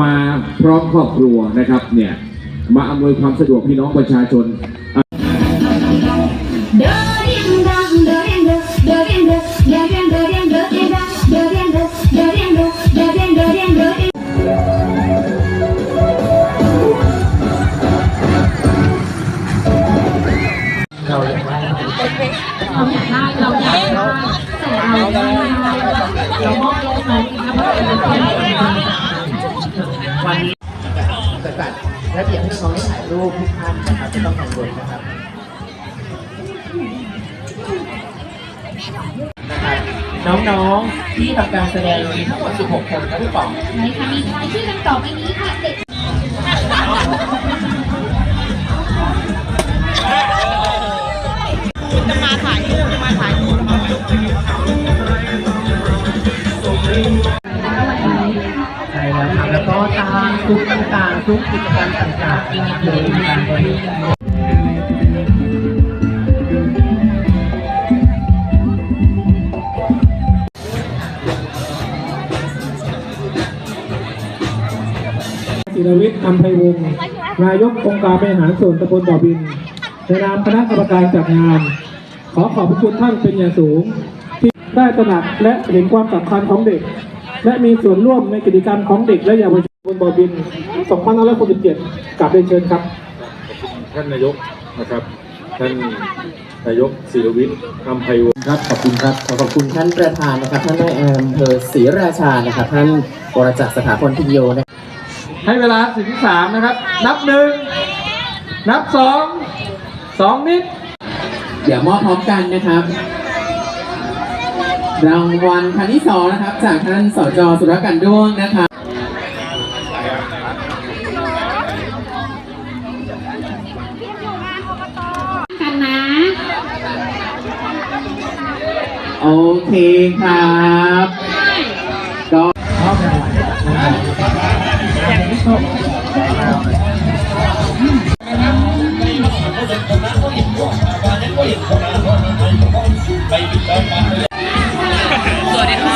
มาพร้อมครอบครัวนะครับเนี่ยมาอำนวยความสะดวกพี่น้องประชาชน เราอยากได้เราอยากได้แต่เราไม่ได้เรามองลงมา ระเบียบให้น้องๆได้ถ่ายรูปทุกท่านนะครับไม่ต้องกังวลนะครับนะครับน้องๆที่ทำการแสดงมีทั้งหมด 16 คนครับพี่ป๋องไหนคะมีรายชื่อดังต่อไปนี้ค่ะเด็กใช่ ทุกต่างๆทุกกิจกรรมต่างๆนะครับโดยมีการบริหารศิรวิทย์อัมไพวงศ์นายกองค์การบริหารส่วนตำบลบ่อบินในนามคณะกรรมการจัดงาน ขอขอบพระคุณท่านเป็นอย่างสูง ที่ได้ตระหนักและเห็นความสำคัญของเด็ก และมีส่วนร่วมในกิจกรรมของเด็กและเยาวชนบนบ่อบิน 2567กลับเรียนเชิญครับ ท่านนายกนะครับ ท่านนายกศิรวิทย์อัมไพวงศ์ครับขอบคุณครับขอขอบคุณท่านประธานนะครับท่านนายอำเภอศรีราชานะครับท่านวรจักรสถาพลพินโยนะครับให้เวลาถึงสามนะครับ นับหนึ่งนับสองสองนิดเดี๋ยวมอบพร้อมกันนะครับ รางวัลคันที่สองนะครับ จากท่านสจสุรกันด้วงนะครับกันนะ โอเคครับก็มอ บรา